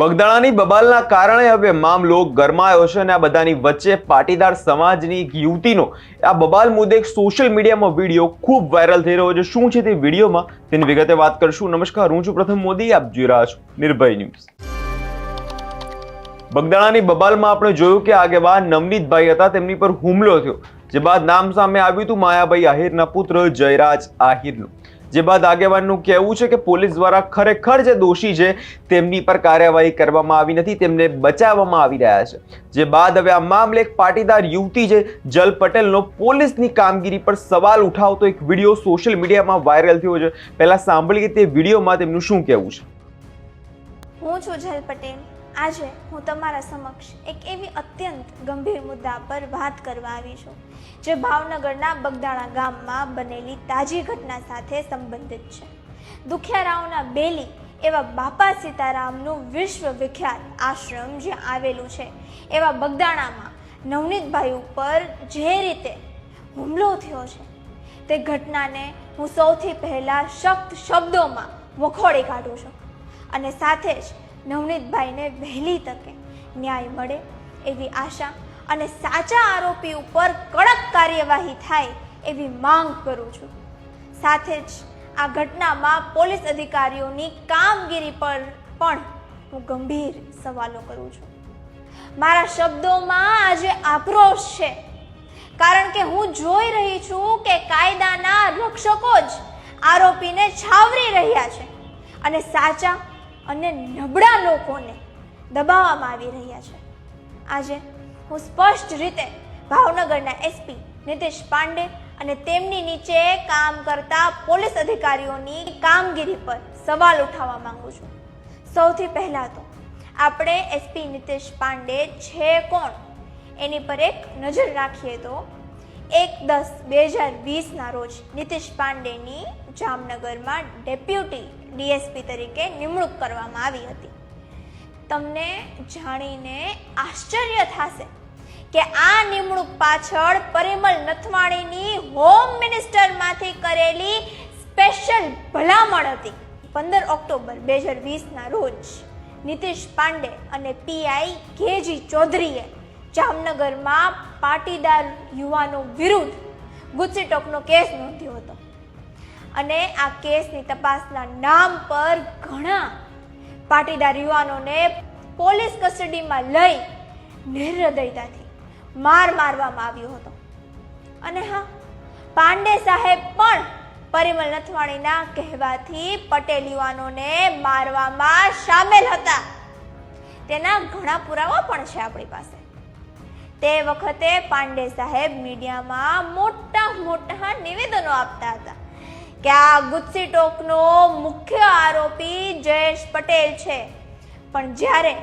બગદાણાની બબાલના કારણે હવે મામલો ગરમાયો છે અને આ બધાની વચ્ચે પાટીદાર સમાજની એક યુવતીનો આ બબાલ મુદ્દે એક સોશિયલ મીડિયામાં વીડિયો ખૂબ વાયરલ થઈ રહ્યો છે. શું છે તે વિડીયોમાં? તેની વિગતે વાત કરશું. નમસ્કાર, હું છું પ્રથમ મોદી. આપ જોઈ રહ્યા છો નિર્ભય ન્યૂઝ. બગદાણાની બબાલમાં આપણે જોયું કે આગેવાન નવનીતભાઈ હતા. તેમની પર હુમલો થયો. જે બાદ નામ સામે આવ્યું હતું માયાભાઈ આહિરના પુત્ર જયરાજ આહિરનું. જે બાદ આગેવાનનું કહેવું છે કે પોલીસ દ્વારા ખરેખર જે દોષી છે, તેમની પર કાર્યવાહી કરવામાં આવી નથી, તેમને બચાવવામાં આવી રહ્યા છે. જે બાદ હવે આ મામલે એક પાટીદાર યુવતી છે, જલ પટેલનો પોલીસની કામગીરી પર સવાલ ઉઠાવતો એક વીડિયો સોશિયલ મીડિયામાં વાયરલ થયો છે. પહેલાં સાંભળીએ તે વિડીયોમાં તેમનું શું કહેવું છે. હું છું જલ પટેલ. આજે હું તમારા સમક્ષ એક એવી અત્યંત ગંભીર મુદ્દા પર વાત કરવા આવી છું, જે ભાવનગરના બગદાણા ગામમાં બનેલી તાજી ઘટના સાથે સંબંધિત છે. દુખિયારાઓના બેલી એવા બાપા સીતારામનું વિશ્વ વિખ્યાત આશ્રમ જે આવેલું છે, એવા બગદાણામાં નવનીતભાઈ ઉપર જે રીતે હુમલો થયો છે, તે ઘટનાને હું સૌથી પહેલાં સખ્ત શબ્દોમાં વખોડી કાઢું છું. અને સાથે જ નવનીતભાઈને વહેલી તકે ન્યાય મળે એવી આશા અને સાચા આરોપી ઉપર કડક કાર્યવાહી થાય એવી માંગ કરું છું. સાથે જ આ ઘટનામાં પોલીસ અધિકારીઓની કામગીરી પર પણ હું ગંભીર સવાલો કરું છું. મારા શબ્દોમાં આજે આક્રોશ છે. કારણ કે હું જોઈ રહી છું કે કાયદાના રક્ષકો જ આરોપીને છાવરી રહ્યા છે અને સાચા અને નબળા લોકોને દબાવવામાં આવી રહ્યા છે. આજે હું સ્પષ્ટ રીતે ભાવનગરના એસપી નિતેશ પાંડે અને તેમની નીચે કામ કરતા પોલીસ અધિકારીઓની કામગીરી પર સવાલ ઉઠાવવા માંગુ છું. સૌથી પહેલાં તો આપણે એસપી નિતેશ પાંડે છે કોણ? એની પર એક નજર રાખીએ તો એક દસ બે હજાર વીસના રોજ નીતિશ પાંડેની જામનગરમાં ડેપ્યુટી ડીએસપી તરીકે નિમણૂક કરવામાં આવી હતી. તમને જાણીને આશ્ચર્ય થશે કે આ નિમણૂક પાછળ પરિમલ નથવાણીની હોમ મિનિસ્ટરમાંથી કરેલી સ્પેશિયલ ભલામણ હતી. પંદર ઓક્ટોબર બે હજાર વીસના રોજ નીતિશ પાંડે અને પીઆઈ કેજી ચૌધરીએ જામનગરમાં પાટીદાર યુવાનો વિરુદ્ધ ગુચ્છીટોકનો કેસ નોંધ્યો હતો. અને આ કેસની તપાસના નામ પર ઘણા પાટીદાર યુવાનોને પોલીસ કસ્ટડીમાં લઈ નિર્હૃદયતાથી માર મારવામાં આવ્યો હતો. અને હા, પાંડે સાહેબ પણ પરિમલ નથવાણીના કહેવાથી પટેલ યુવાનોને મારવામાં સામેલ હતા. તેના ઘણા પુરાવા પણ છે આપણી પાસે. તે વખતે પાંડે સાહેબ મીડિયામાં મોટા મોટા નિવેદનો આપતા હતા કે આ ગુસ્સી ટોકનો મુખ્ય આરોપી જયેશ પટેલ છે. પણ જ્યારે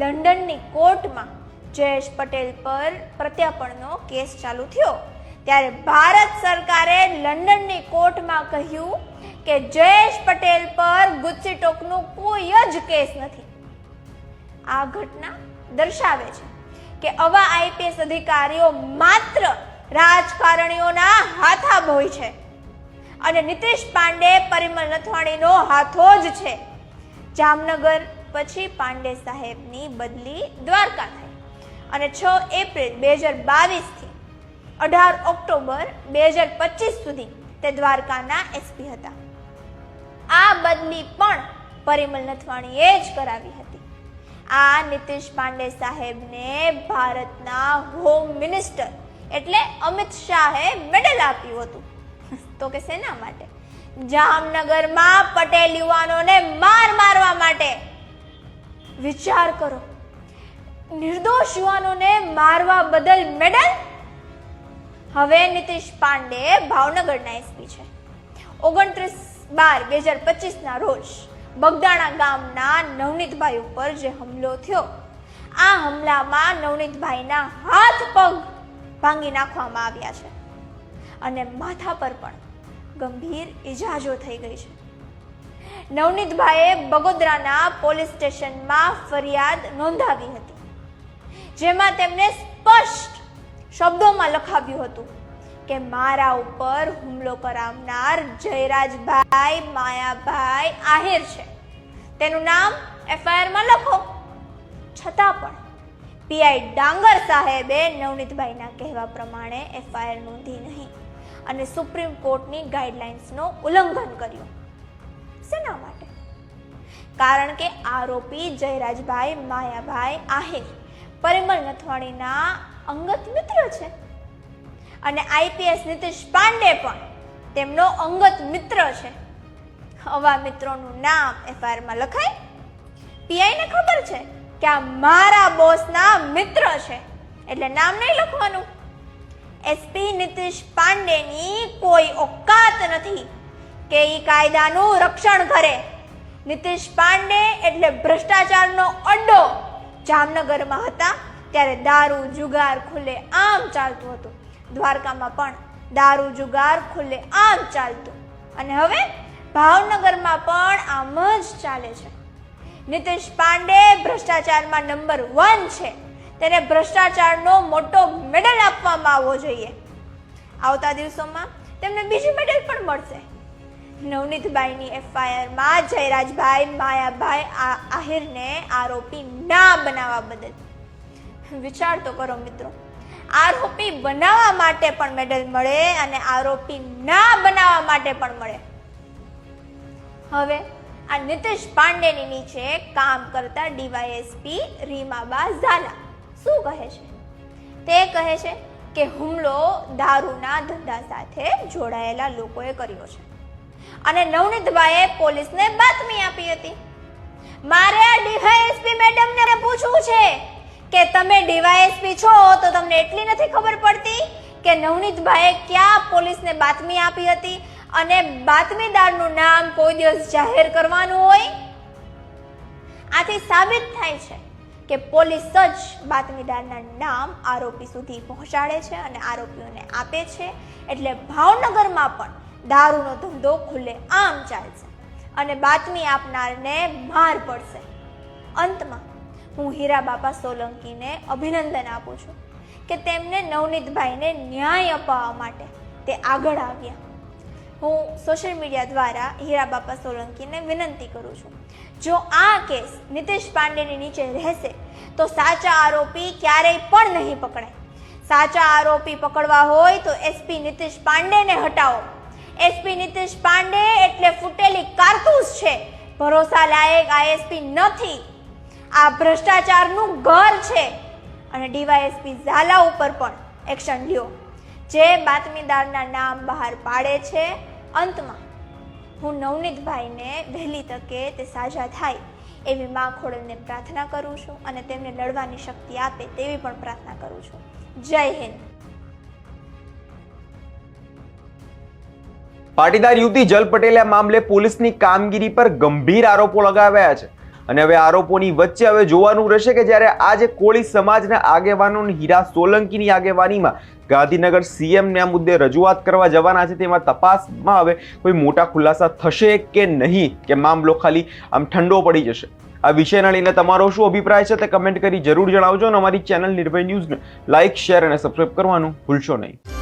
લંડનની કોર્ટમાં જયેશ પટેલ પર પ્રત્યાપણનો કેસ ચાલુ થયો, ત્યારે ભારત સરકારે લંડનની કોર્ટમાં કહ્યું કે જયેશ પટેલ પર ગુસ્સી ટોકનો કોઈ જ કેસ નથી. આ ઘટના દર્શાવે છે કે આવા આઈપીએસ અધિકારીઓ માત્ર રાજકારણીઓના હાથાભોય છે. અને નીતિશ પાંડે પરિમલ નથવાણીનો હાથો જ છે. જામનગર પછી પાંડે સાહેબની બદલી દ્વારકા થઈ. અને છ એપ્રિલ બે હજાર બાવીસથી અઢાર ઓક્ટોબર બે હજાર પચીસ સુધી તે દ્વારકાના એસપી હતા. આ બદલી પણ પરિમલ નથવાણીએ જ કરાવી હતી. આ નીતિશ પાંડે સાહેબને ભારતના હોમ મિનિસ્ટર એટલે અમિત શાહે મેડલ આપ્યું હતું. તો કે શેના માટે? જામનગરમાં પટેલ યુવાનોને માર મારવા માટે. વિચાર કરો. નિર્દોષ યુવાનોને મારવા બદલ મેડલ હવે નીતિશ પાંડે ભાવનગરના એસપી છે. ઓગણત્રીસ બાર, બે હજાર પચીસના રોજ બગદાણા ગામના નવનીતભાઈ ઉપર જે હુમલો થયો. આ હુમલામાં નવનીતભાઈના હાથ પગ ભાંગી નાખવામાં આવ્યા છે અને માથા પર પણ ગંભીર ઇજાજો થઈ ગઈ છે. નવનીતભાઈએ બગોદરાના પોલીસ સ્ટેશનમાં ફરિયાદ નોંધાવી હતી, જેમાં તેમને સ્પષ્ટ શબ્દોમાં લખાવ્યું હતું કે મારા ઉપર હુમલો કરાવનાર જયરાજભાઈ માયાભાઈ આહિર છે. તેનું નામ એફઆઈઆરમાં લખો. છતાં પણ પીઆઈ ડાંગર સાહેબે નવનીતભાઈના કહેવા પ્રમાણે એફઆઈઆર નોંધી નહીં અને સુપ્રીમ કોર્ટની ગાઈડલાઇન્સનો ઉલ્લંઘન કર્યું. શેના માટે? કારણ કે આરોપી જયરાજભાઈ માયાભાઈ આહિર, પરિમલ નથવાણીના અંગત મિત્ર છે. અને આઈપીએસ નીતિશ પાંડે પણ તેમનો અંગત મિત્ર છે. આવા મિત્રોનું નામ એફઆઈઆરમાં લખાય. પીઆઈને ખબર છે કે આ મારા બોસના મિત્ર છે. એટલે નામ નહીં લખવાનું. એસપી નીતિશ પાંડેની કોઈ ઓકાત નથી કે એ કાયદાનું રક્ષણ કરે. નીતિશ પાંડે એટલે ભ્રષ્ટાચારનો અડ્ડો જામનગરમાં હતા, ત્યારે દારૂ, જુગાર, ખુલ્લે આમ ચાલતું હતું. દ્વારકામાં પણ દારૂ જુગાર ખુલ્લે આમ ચાલતું. અને હવે ભાવનગરમાં પણ આમ જ ચાલે છે. નીતિશ પાંડે ભ્રષ્ટાચારમાં નંબર વન છે. તેને ભ્રષ્ટાચારનો મોટો મેડલ આપવામાં આવવો જોઈએ. આવતા દિવસોમાં તેમને બીજી મેડલ પણ મળશે. નવનીતભાઈની એફઆઈઆરમાં જયરાજભાઈ, માયાભાઈ આહિરને આરોપી ના બનાવવા બદલ. વિચાર તો કરો મિત્રો. આરોપી બનાવવા માટે પણ મેડલ મળે અને આરોપી ના બનાવવા માટે પણ મળે. હવે આ નીતિશ પાંડેની નીચે કામ કરતા ડીવાયએસપી રીમાબા ઝાલા. શું કહે છે? તે કહે છે કે હુમલો દારૂના ધંધા સાથે જોડાયેલા લોકોએ કર્યો છે. અને નવનીતભાઈએ પોલીસને બાતમી આપી હતી. મારે આ ડીવાયએસપી કે તમે ડીવાયએસપી છો, તો તમને એટલી નથી ખબર પડતી કે નવનીતભાઈએ ક્યાં પોલીસને બાતમી આપી હતી અને બાતમીદારનું નામ કોઈ દિવસ જાહેર કરવાનું હોય? આથી સાબિત થાય છે કે પોલીસ જ બાતમીદારના નામ આરોપી સુધી પહોંચાડે છે અને આરોપીઓને આપે છે. એટલે ભાવનગરમાં પણ દારૂનો ધંધો ખુલ્લે આમ ચાલશે અને બાતમી આપનારને માર પડશે. અંતમાં હું હીરા બાપા સોલંકીને અભિનંદન આપું છું કે તેમને નવનીતભાઈને ન્યાય અપાવવા માટે તે આગળ આવ્યા. હું સોશિયલ મીડિયા દ્વારા હીરા બાપા સોલંકીને વિનંતી કરું છું. જો આ કેસ નીતિશ પાંડેની નીચે રહેશે, તો સાચા આરોપી ક્યારેય પણ નહીં પકડાય. સાચા આરોપી પકડવા હોય તો એસપી નીતિશ પાંડેને હટાવો. એસપી નીતિશ પાંડે એટલે ફૂટેલી કારતૂસ છે. ભરોસા લાયક આઈએસપી નથી. આ ભ્રષ્ટાચારનું ઘર છે. અને ડીવાયએસપી ઝાલા ઉપર પણ એક્શન લ્યો. જે બાતમીદારના નામ બહાર પાડે છે, અંતમાં હું નવનીતભાઈને વહેલી તકે તે સાજા થાય એવી મા ખોડલને પ્રાર્થના કરું છું અને તેમને લડવાની શક્તિ આપે તેવી પણ પ્રાર્થના કરું છું. જય હિન્દ. પાટીદાર યુવતી જલ પટેલે મામલે પોલીસની કામગીરી પર ગંભીર આરોપો લગાવ્યા છે. અને હવે આરોપોની વચ્ચે હવે જોવાનું રહેશે કે જ્યારે આ જે કોળી સમાજના આગેવાનો હીરા સોલંકીની આગેવાનીમાં ગાંધીનગર સીએમને આ મુદ્દે રજૂઆત કરવા જવાના છે, તેમાં તપાસમાં હવે કોઈ મોટા ખુલાસા થશે કે નહીં, કે મામલો ખાલી આમ ઠંડો પડી જશે. આ વિષયના લઈને તમારો શું અભિપ્રાય છે તે કમેન્ટ કરી જરૂર જણાવજો અને અમારી ચેનલ નિર્ભય ન્યૂઝને લાઇક, શેર અને સબસ્ક્રાઈબ કરવાનું ભૂલશો નહીં.